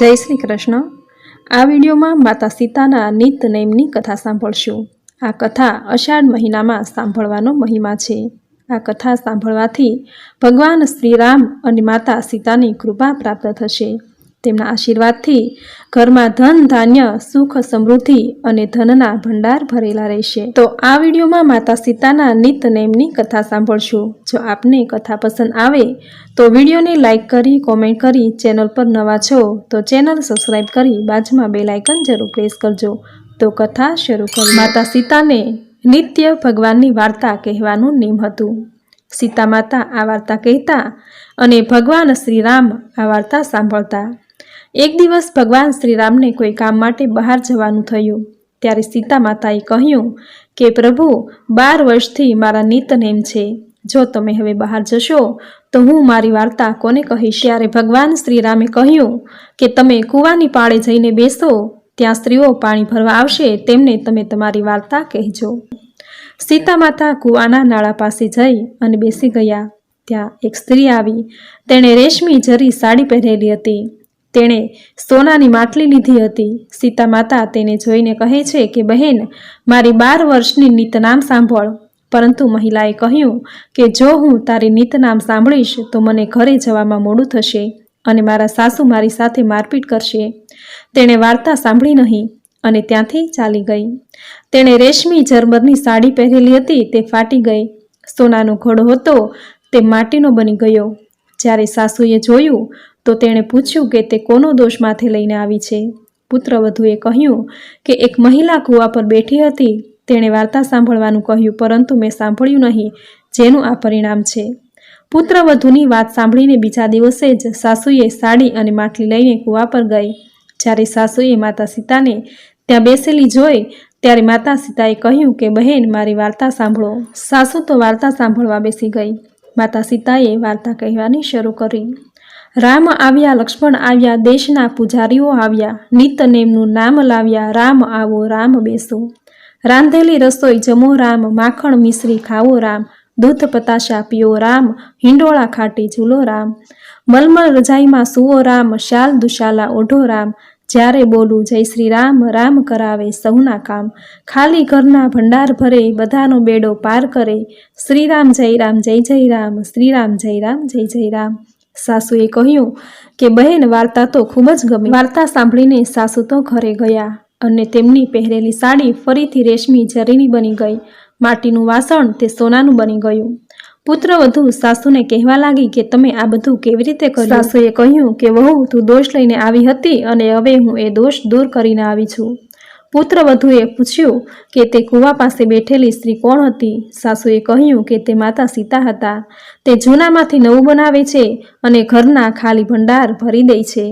જય શ્રી કૃષ્ણ. આ વિડીયોમાં માતા સીતાના નિત નેમની કથા સાંભળશું. આ કથા અષાઢ મહિનામાં સાંભળવાનો મહિમા છે. આ કથા સાંભળવાથી ભગવાન શ્રીરામ અને માતા સીતાની કૃપા પ્રાપ્ત થશે. તેમના આશીર્વાદથી ઘરમાં ધન, ધાન્ય, સુખ, સમૃદ્ધિ અને ધનના ભંડાર ભરેલા રહેશે. તો આ વિડીયોમાં માતા સીતાના નિત નેમની કથા સાંભળશું. જો આપને કથા પસંદ આવે, તો વિડીયોને લાઇક કરી, કોમેન્ટ કરી, ચેનલ પર નવા છો, તો ચેનલ સબસ્ક્રાઈબ કરી બાજુમાં બે લાઇકન જરૂર પ્રેસ કરજો. તો કથા શરૂ કરી માતા સીતાને નિત્ય ભગવાનની વાર્તા કહેવાનું નિયમ હતું. સીતા માતા આ વાર્તા કહેતા અને ભગવાન શ્રીરામ આ વાર્તા સાંભળતા. એક દિવસ ભગવાન શ્રીરામને કોઈ કામ માટે બહાર જવાનું થયું. ત્યારે સીતા માતાએ કહ્યું કે, પ્રભુ, બાર વર્ષથી મારા નિતનેમ છે. જો તમે હવે બહાર જશો, તો હું મારી વાર્તા કોને કહીશ? ત્યારે ભગવાન શ્રીરામે કહ્યું કે, તમે કૂવાની પાળે જઈને બેસો. ત્યાં સ્ત્રીઓ પાણી ભરવા આવશે. તેમને તમે તમારી વાર્તા કહેજો. સીતા માતા કૂવાના નાળા પાસે જઈ અને બેસી ગયા. ત્યાં એક સ્ત્રી આવી. તેણે રેશમી જરી સાડી પહેરેલી હતી. તેણે સોનાની માટલી લીધી હતી. સીતા માતા તેને જોઈને કહે છે કે, બહેન, મારી બાર વર્ષની નીતનામ સાંભળ. પરંતુ મહિલાએ કહ્યું કે, જો હું તારી નીતનામ સાંભળીશ, તો મને ઘરે જવામાં મોડું થશે અને મારા સાસુ મારી સાથે મારપીટ કરશે. તેણે વાર્તા સાંભળી નહીં અને ત્યાંથી ચાલી ગઈ. તેણે રેશમી જરમરની સાડી પહેરેલી હતી, તે ફાટી ગઈ. સોનાનો ઘોડો હતો, તે માટીનો બની ગયો. જ્યારે સાસુએ જોયું તો તેણે પૂછ્યું કે તે કોનો દોષ માથે લઈને આવી છે? પુત્રવધુએ કહ્યું કે એક મહિલા કૂવા પર બેઠી હતી. તેણે વાર્તા સાંભળવાનું કહ્યું, પરંતુ મેં સાંભળ્યું નહીં, જેનું આ પરિણામ છે. પુત્રવધુની વાત સાંભળીને બીજા દિવસે જ સાસુએ સાડી અને માટલી લઈને કૂવા પર ગઈ. જ્યારે સાસુએ માતા સીતાને ત્યાં બેસેલી જોઈ, ત્યારે માતા સીતાએ કહ્યું કે, બહેન, મારી વાર્તા સાંભળો. સાસુ તો વાર્તા સાંભળવા બેસી ગઈ. માતા સીતાએ વાર્તા કહેવાની શરૂ કરી. રામ આવ્યા, લક્ષ્મણ આવ્યા, દેશના પૂજારીઓ આવ્યા નિતનેમનું નામ લાવ્યા, રામ આવો, રામ બેસો. રાંધેલી રસોઈ જમો, રામ, માખણ મિશ્રી ખાવો રામ. દૂધ, પતાશા પીઓ, રામ. હિંડોળા ખાટી ઝૂલો, રામ. મલમલ રજાઈમાં સુવો, રામ. શાલ દુશાલા ઓઢો, રામ. જ્યારે બોલું જય શ્રી રામ રામ કરાવે સૌના કામ. ખાલી ઘરના ભંડાર ભરે, બધાનો બેડો પાર કરે. શ્રીરામ જય રામ, જય જય રામ શ્રીરામ જય રામ, જય જય રામ. સાસુએ કહ્યું કે બહેન, વાર્તા તો ખૂબ જ ગમી. વાર્તા સાંભળીને સાસુ તો ઘરે ગયા અને તેમની પહેરેલી સાડી ફરીથી રેશમી જરીની બની ગઈ. માટીનું વાસણ તે સોનાનું બની ગયું. પુત્ર વધુ સાસુને કહેવા લાગી કે તમે આ બધું કેવી રીતે કર્યું? સાસુએ કહ્યું કે વહુ, તું દોષ લઈને આવી હતી અને હવે હું એ દોષ દૂર કરીને આવી છું. પુત્રવધુએ પૂછ્યું કે તે કૂવા પાસે બેઠેલી સ્ત્રી કોણ હતી? સાસુએ કહ્યું કે તે માતા સીતા હતા. તે જૂનામાંથી નવું બનાવે છે અને ઘરના ખાલી ભંડાર ભરી દે છે.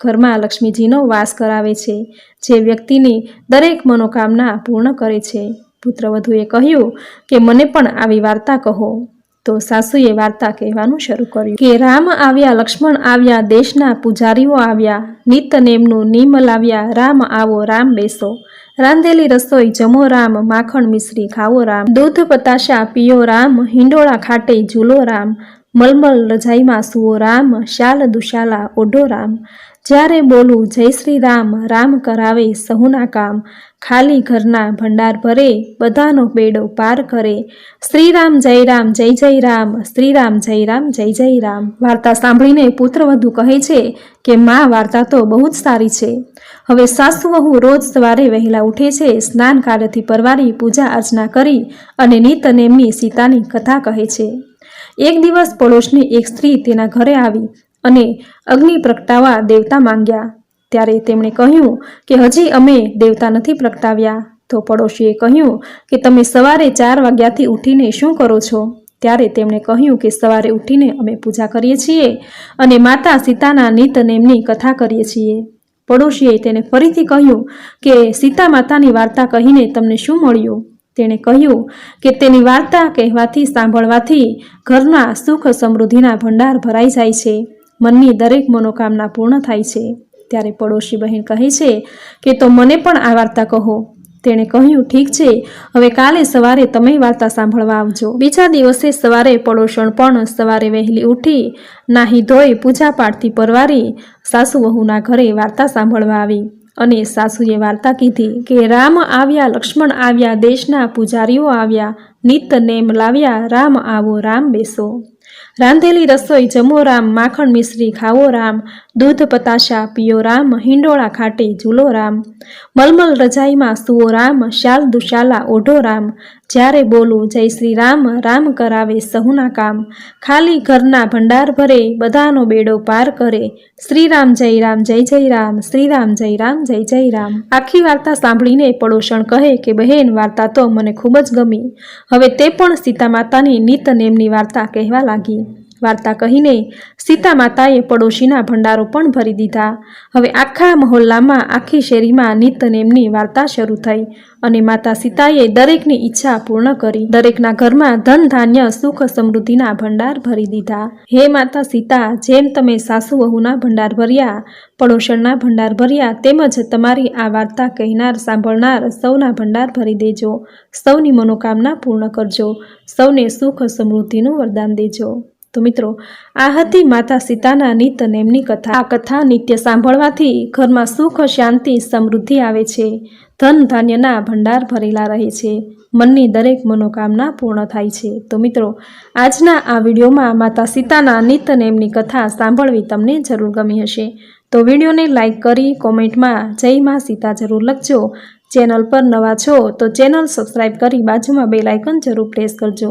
ઘરમાં લક્ષ્મીજીનો વાસ કરાવે છે, જે વ્યક્તિની દરેક મનોકામના પૂર્ણ કરે છે. પુત્રવધુએ કહ્યું કે, મને પણ આવી વાર્તા કહો. તો સાસુએ વાર્તા કહેવાનું શરૂ કર્યું કે રામ આવ્યા, લક્ષ્મણ આવ્યા, દેશના પૂજારીઓ આવ્યા નિતનેમનું નિમ લાવ્યા, રામ આવો, રામ બેસો. રાંધેલી રસોઈ જમો રામ, માખણ મિશ્રી ખાવો રામ. દૂધ પતાશા પીઓ રામ, હિંડોળા ખાટે ઝૂલો રામ. મલમલ રજાઈમાં સુવો રામ, શાલ દુશાલા ઓઢો રામ. જ્યારે બોલું, જય શ્રી રામ રામ કરાવે સહુના કામ, ખાલી ઘરના ભંડાર ભરે, બધાનો બેડો પાર કરે. શ્રીરામ જય રામ, જય જય રામ શ્રીરામ જય રામ, જય જય રામ. વાર્તા સાંભળીને પુત્રવધુ કહે છે કે, માં, વાર્તા તો બહુ જ સારી છે. હવે સાસુ વહુ રોજ સવારે વહેલા ઉઠે છે, સ્નાન કાર્યથી પરવારી પૂજા અર્ચના કરી અને નિતનેમની સીતાની કથા કહે છે. એક દિવસ પડોશની એક સ્ત્રી તેના ઘરે આવી અને અગ્નિ પ્રગટાવા દેવતા માંગ્યા. ત્યારે તેમણે કહ્યું કે હજી અમે દેવતા નથી પ્રગટાવ્યા. તો પડોશીએ કહ્યું કે તમે સવારે ચાર વાગ્યાથી ઉઠીને શું કરો છો? ત્યારે તેમણે કહ્યું કે સવારે ઉઠીને અમે પૂજા કરીએ છીએ અને માતા સીતાના નિતનેમની કથા કરીએ છીએ. પડોશીએ તેને ફરીથી કહ્યું કે સીતા માતાની વાર્તા કહીને તમને શું મળ્યું? તેણે કહ્યું કે તેની વાર્તા કહેવાથી સાંભળવાથી ઘરના સુખ સમૃદ્ધિના ભંડાર ભરાઈ જાય છે. મનની દરેક મનોકામના પૂર્ણ થાય છે. ત્યારે પડોશી બહેન કહે છે કે, તો મને પણ આ વાર્તા કહો. તેણે કહ્યું, ઠીક છે, હવે કાલે સવારે તમે વાર્તા સાંભળવા આવજો. બીજા દિવસે સવારે પડોશણ પણ સવારે વહેલી ઉઠી નાહી ધોઈ પૂજાપાઠથી પરવારી સાસુ વહુના ઘરે વાર્તા સાંભળવા આવી અને સાસુએ વાર્તા કીધી કે, રામ આવ્યા, લક્ષ્મણ આવ્યા, દેશના પૂજારીઓ આવ્યા નિત નેમ લાવ્યા, રામ આવો, રામ બેસો. રાંધેલી રસોઈ જમો રામ માખણ મિશ્રી ખાવો રામ દૂધ, પતાશા પીઓ રામ હિંડોળા ખાટે ઝૂલો રામ મલમલ રજાઈમાં સુઓ રામ શાલ દુશાલા ઓઢો રામ જ્યારે બોલું જય શ્રી રામ રામ કરાવે સહુના કામ. ખાલી ઘરના ભંડાર ભરે, બધાનો બેડો પાર કરે. શ્રીરામ જય રામ, જય જય રામ, શ્રી રામ, જય રામ, જય જય રામ. આખી વાર્તા સાંભળીને પડોશણ કહે કે, બહેન, વાર્તા તો મને ખૂબ જ ગમી. હવે તે પણ સીતા માતાની નિત નેમની વાર્તા કહેવા લાગી. વાર્તા કહીને સીતા માતાએ પડોશીના ભંડારો પણ ભરી દીધા. હવે આખા મહોલ્લામાં, આખી શેરીમાં નિતનેમની વાર્તા શરૂ થઈ અને માતા સીતાએ દરેકની ઈચ્છા પૂર્ણ કરી. દરેકના ઘરમાં ધન, ધાન્ય, સુખ સમૃદ્ધિના ભંડાર ભરી દીધા. હે માતા સીતા, જેમ તમે સાસુ વહુના ભંડાર ભર્યા, પડોશણના ભંડાર ભર્યા, તેમજ તમારી આ વાર્તા કહેનાર, સાંભળનાર સૌના ભંડાર ભરી દેજો. સૌની મનોકામના પૂર્ણ કરજો. સૌને સુખ સમૃદ્ધિનું વરદાન દેજો. તો મિત્રો, આ હતી માતા સીતાના નિત નેમની કથા. આ કથા નિત્ય સાંભળવાથી ઘરમાં સુખ, શાંતિ, સમૃદ્ધિ આવે છે. ધન ધાન્યના ભંડાર ભરેલા રહે છે. મનની દરેક મનોકામના પૂર્ણ થાય છે. તો મિત્રો, આજના આ વિડીયોમાં માતા સીતાના નિત નેમની કથા સાંભળવી તમને જરૂર ગમી હશે. તો વિડીયોને લાઈક કરી કોમેન્ટમાં જય માં સીતા જરૂર લખજો. ચેનલ પર નવા છો તો ચેનલ સબસ્ક્રાઈબ કરી બાજુમાં બે લાઇકન જરૂર પ્રેસ કરજો.